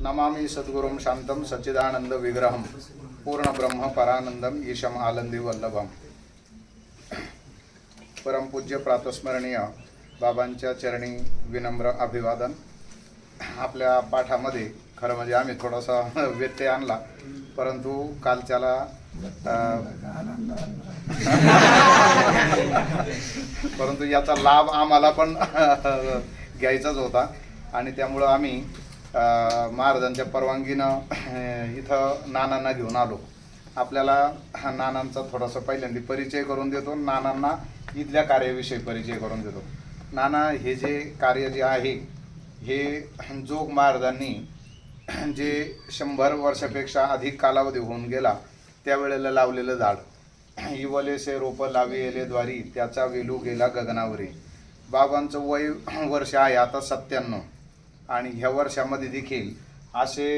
नमामि सद्गुरुं शान्तं सच्चिदानंद विग्रहं पूर्ण ब्रह्म परानंदम ईशम आनंदी वल्लभम। परमपूज्य प्रातस्मरणीय बाबांच्या चरणी विनम्र अभिवादन। आपल्या पाठामध्ये खरं म्हणजे आम्ही थोडासा व्यत्यय आणला परंतु कालच्याला परंतु याचा लाभ आम्हाला पण घ्यायचाच होता आणि त्यामुळं आम्ही महाराजांच्या परवानगीनं इथं नानांना घेऊन आलो. आपल्याला नानांचा थोडासा पहिल्यांदा परिचय करून देतो. नानांना इथल्या कार्याविषयी परिचय करून देतो. नाना हे जे कार्य जे आहे हे जोग महाराजांनी जे शंभर वर्षापेक्षा अधिक कालावधी होऊन गेला त्यावेळेला लावलेलं झाड. इवलेसे रोपं लावी येले द्वारी त्याचा वेलू गेला गगनावरी. बाबांचं वय वर्ष आहे आता सत्त्याण्णव. आणि ह्या वर्षामध्ये देखील असे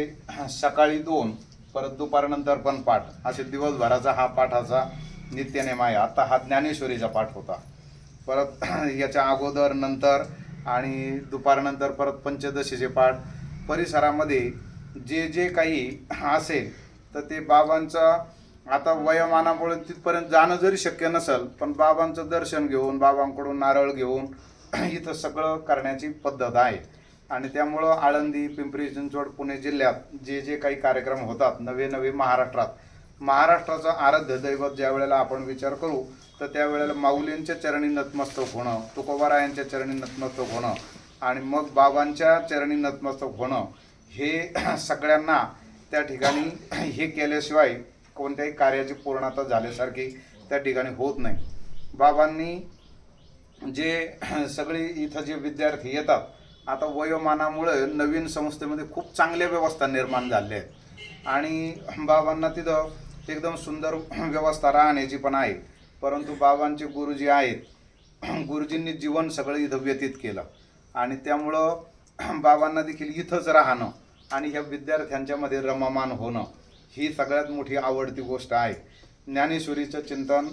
सकाळी दोन परत दुपारनंतर पण पाठ असे दिवसभराचा हा पाठाचा नित्यनेम आहे. आता हा ज्ञानेश्वरीचा पाठ होता. परत याच्या अगोदर नंतर आणि दुपारनंतर परत पंचदशीचे पाठ परिसरामध्ये जे जे काही असेल तर ते बाबांचा आता वयोमानामुळे तिथपर्यंत जाणं जरी शक्य नसेल पण बाबांचं दर्शन घेऊन बाबांकडून नारळ घेऊन इथं सगळं करण्याची पद्धत आहे. आणि त्यामुळं आळंदी पिंपरी चिंचवड पुणे जिल्ह्यात जे जे काही कार्यक्रम होतात नवे नवे महाराष्ट्रात महाराष्ट्राचं आराध्य दैवत ज्या वेळेला आपण विचार करू तर त्यावेळेला माऊलींच्या चरणी नतमस्तक होणं तुकोबारायांच्या चरणी नतमस्तक होणं आणि मग बाबांच्या चरणी नतमस्तक होणं हे सगळ्यांना त्या ठिकाणी हे केल्याशिवाय कोणत्याही कार्याची पूर्णता झाल्यासारखी त्या ठिकाणी होत नाही. बाबांनी जे सगळे इथं जे विद्यार्थी येतात आता वयोमानामुळे नवीन संस्थेमध्ये खूप चांगल्या व्यवस्था निर्माण झाल्या आहेत. आणि बाबांना तिथं एकदम सुंदर व्यवस्था राहण्याची पण आहे. परंतु बाबांचे गुरुजी आहेत. गुरुजींनी जीवन सगळं इथं व्यतीत केलं. आणि त्यामुळं बाबांना देखील इथंच राहणं आणि ह्या विद्यार्थ्यांच्यामध्ये रममान होणं ही सगळ्यात मोठी आवडती गोष्ट आहे. ज्ञानेश्वरीचं चिंतन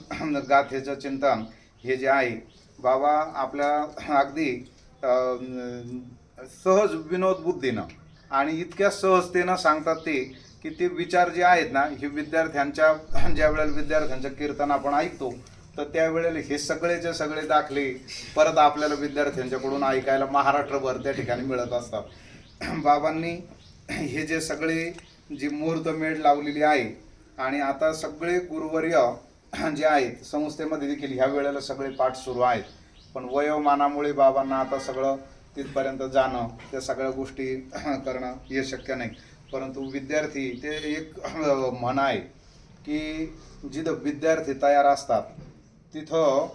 गाथेचं चिंतन हे जे आहे बाबा आपल्या अगदी सहज विनोद बुद्धीनं आणि इतक्या सहजतेनं सांगतात ते की ते विचार जे आहेत ना हे विद्यार्थ्यांच्या ज्या वेळेला विद्यार्थ्यांचं कीर्तन आपण ऐकतो तर त्यावेळेला हे सगळेचे सगळे दाखले परत आपल्याला विद्यार्थ्यांच्याकडून ऐकायला महाराष्ट्रभर त्या ठिकाणी मिळत असतात. बाबांनी हे जे सगळे जी मुहूर्तमेढ लावलेली आहे आणि आता सगळे गुरुवर्य जे आहेत संस्थेमध्ये देखील ह्या वेळेला सगळे पाठ सुरू आहेत. पण वयोमानामुळे बाबांना आता सगळं तिथपर्यंत जाणं त्या सगळ्या गोष्टी करणं हे शक्य नाही. परंतु विद्यार्थी ते एक म्हण आहे की जिथं विद्यार्थी तयार असतात तिथं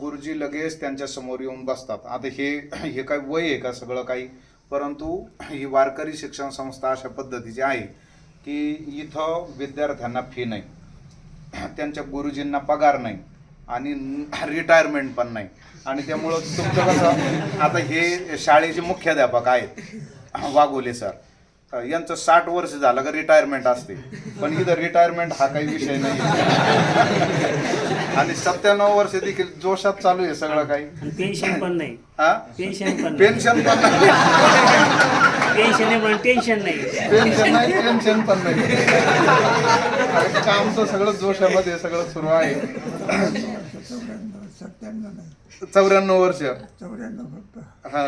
गुरुजी लगेच त्यांच्यासमोर येऊन बसतात. आता हे हे काय वय आहे का सगळं काही? परंतु ही वारकरी शिक्षण संस्था अशा पद्धतीची आहे की इथं विद्यार्थ्यांना फी नाही. त्यांच्या गुरुजींना पगार नाही. आणि रिटायरमेंट पण नाही. आणि त्यामुळं तुमचं कसं आता हे शाळेचे मुख्याध्यापक आहेत वाघोले सर यांचं साठ वर्ष झालं का रिटायरमेंट असते. पण इथं रिटायरमेंट हा काही विषय नाही. आणि सत्त्याण्णव वर्ष देखील जोशात चालू आहे सगळं काही. पेन्शन पण नाही. हा? पेन्शन पण नाही. टेन्शन नाही पण टेन्शन नाही. टेन्शन नाही टेन्शन पण नाही. आणि सगळं जोशामध्ये सगळं सुरू आहे. चौऱ्याण्णव सत्त्याण्णव नाही चौऱ्याण्णव वर्ष. चौऱ्याण्णव फक्त हा.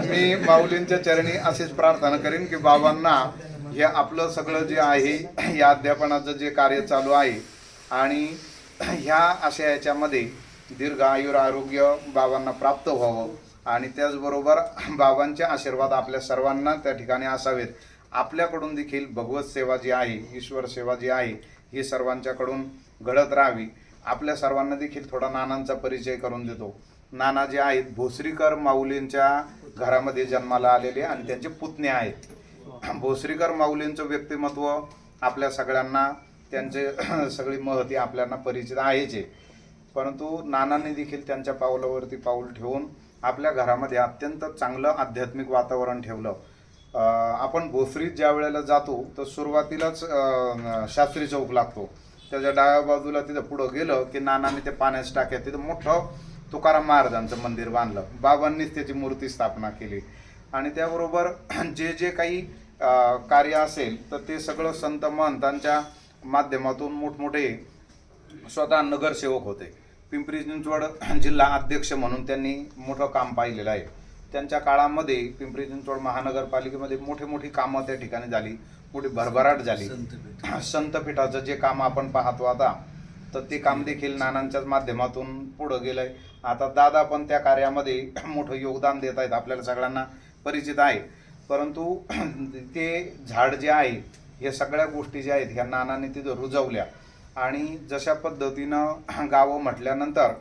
मी माऊलींच्या चरणी अशीच प्रार्थना करेन की बाबांना हे आपलं सगळं जे आहे या अध्यापनाचं जे कार्य चालू आहे आणि ह्या अशा याच्यामध्ये दीर्घ आयुर आरोग्य बाबांना प्राप्त व्हावं. आणि त्याचबरोबर बाबांचे आशीर्वाद आपल्या सर्वांना त्या ठिकाणी असावेत. आपल्याकडून देखील भगवत सेवा जी आहे ईश्वर सेवा जी आहे ही सर्वांच्याकडून घडत राहावी. आपल्या सर्वांना देखील थोडा नानांचा परिचय करून देतो. नाना जे आहेत भोसरीकर माऊलींच्या घरामध्ये जन्माला आलेले आणि त्यांचे पुतणे आहेत. भोसरीकर माऊलींचं व्यक्तिमत्व आपल्या सगळ्यांना त्यांचे सगळी महती आपल्याला परिचित आहेच आहे. परंतु नानांनी देखील त्यांच्या पावलावरती पाऊल ठेवून आपल्या घरामध्ये अत्यंत चांगलं आध्यात्मिक वातावरण ठेवलं. आपण भोसरीत ज्या वेळेला जातो तर सुरुवातीलाच शास्त्री चौक लागतो. त्याच्या डाव्या बाजूला तिथं पुढं गेलं की नानाने ते पाण्यास टाक्यात तिथं मोठं तुकाराम महाराजांचं मंदिर बांधलं. बाबांनीच त्याची मूर्ती स्थापना केली. आणि त्याबरोबर जे जे काही कार्य असेल तर ते सगळं संत महंतांच्या माध्यमातून मोठमोठे स्वतः नगरसेवक होते. पिंपरी चिंचवड जिल्हा अध्यक्ष म्हणून त्यांनी मोठं काम पाहिलेलं आहे. त्यांच्या काळामध्ये पिंपरी चिंचवड महानगरपालिकेमध्ये मोठी मोठी कामं त्या ठिकाणी झाली. मोठी भरभराट झाली. संतपीठाचं जे काम आपण पाहतो आता तर ते काम देखील नानांच्याच माध्यमातून पुढं गेलंय. आता दादा पण त्या कार्यामध्ये मोठं योगदान देत आहेत आपल्याला सगळ्यांना परिचित आहे. परंतु ते झाड जे आहे हे सगळ्या गोष्टी ज्या आहेत ह्या नानाने तिथं रुजवल्या. आणि जशा पद्धतीनं गावं म्हटल्यानंतर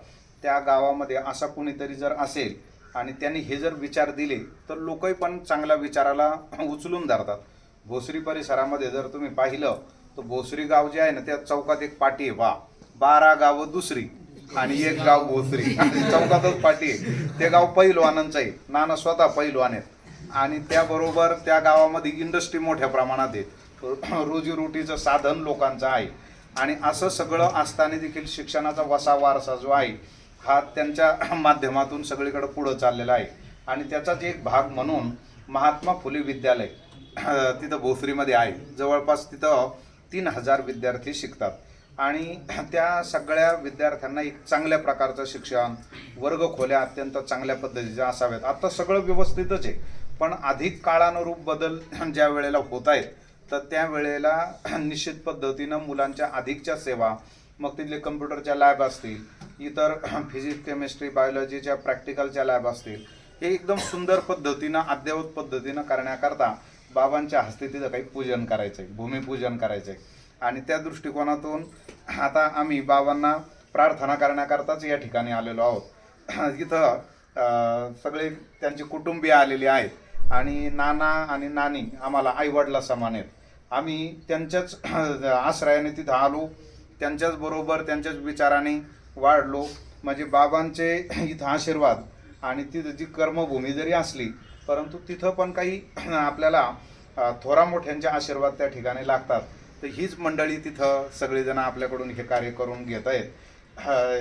त्या गावामध्ये असा कुणीतरी जर असेल आणि त्यांनी हे जर विचार दिले तर लोकही पण चांगल्या विचाराला उचलून धरतात. भोसरी परिसरामध्ये जर तुम्ही पाहिलं तर भोसरी गाव जे आहे ना त्या चौकात एक पाठी आहे वा. बारा गावं दुसरी आणि एक गाव भोसरी. आणि चौकातच पाठी आहे. ते गाव पैलवानांचं आहे. नाना स्वतः पैलवान आहेत. आणि त्याबरोबर त्या गावामध्ये इंडस्ट्री मोठ्या प्रमाणात आहे रोजीरोटीचं साधन लोकांचं आहे. आणि असं सगळं असताना देखील शिक्षणाचा वसा वारसा जो आहे हा त्यांच्या माध्यमातून सगळीकडे पुढं चाललेला आहे. आणि त्याचाच एक भाग म्हणून महात्मा फुले विद्यालय तिथं भोसरीमध्ये आहे. जवळपास तिथं तीन हजार विद्यार्थी शिकतात. आणि त्या सगळ्या विद्यार्थ्यांना एक चांगल्या प्रकारचं शिक्षण वर्ग खोल्या अत्यंत चांगल्या पद्धतीच्या असाव्यात आता सगळं व्यवस्थितच आहे. पण अधिक काळानुरूप बदल ज्या वेळेला होत आहेत तर त्या वेळेला निश्चित पद्धतीनं मुलांच्या अधिकच्या सेवा मग तिथले कम्प्युटरच्या लॅब असतील इतर फिजिक्स केमिस्ट्री बायोलॉजीच्या प्रॅक्टिकलच्या लॅब असतील हे एकदम सुंदर पद्धतीनं अद्ययावत पद्धतीनं करण्याकरता बाबांच्या हस्ते तिथं काही पूजन करायचं आहे भूमिपूजन करायचं आहे आणि त्या दृष्टिकोनातून आता आम्ही बाबांना प्रार्थना करण्याकरताच या ठिकाणी आलेलो आहोत. इथं सगळे त्यांचे कुटुंबीय आलेले आहेत. आणि नाना आणि नानी आम्हाला आईवडला समान आहेत. आम्ही त्यांच्याच आश्रयाने तिथं आलो. त्यांच्याच बरोबर त्यांच्याच विचाराने वाढलो. म्हणजे बाबांचे इथं आशीर्वाद आणि तिथं जी कर्मभूमी जरी असली परंतु तिथं पण काही आपल्याला थोरा मोठ्यांचे आशीर्वाद त्या ठिकाणी लागतात. तर हीच मंडळी तिथं सगळेजण आपल्याकडून हे कार्य करून घेत आहेत.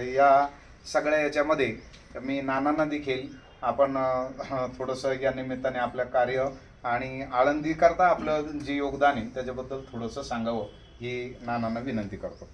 या सगळ्या याच्यामध्ये मी नानांना देखील आपण थोडंसं या निमित्ताने आपलं कार्य आणि आळंदी करता आपलं जे योगदान आहे त्याच्याबद्दल थोडंसं सांगावं ही नानांना विनंती करतो.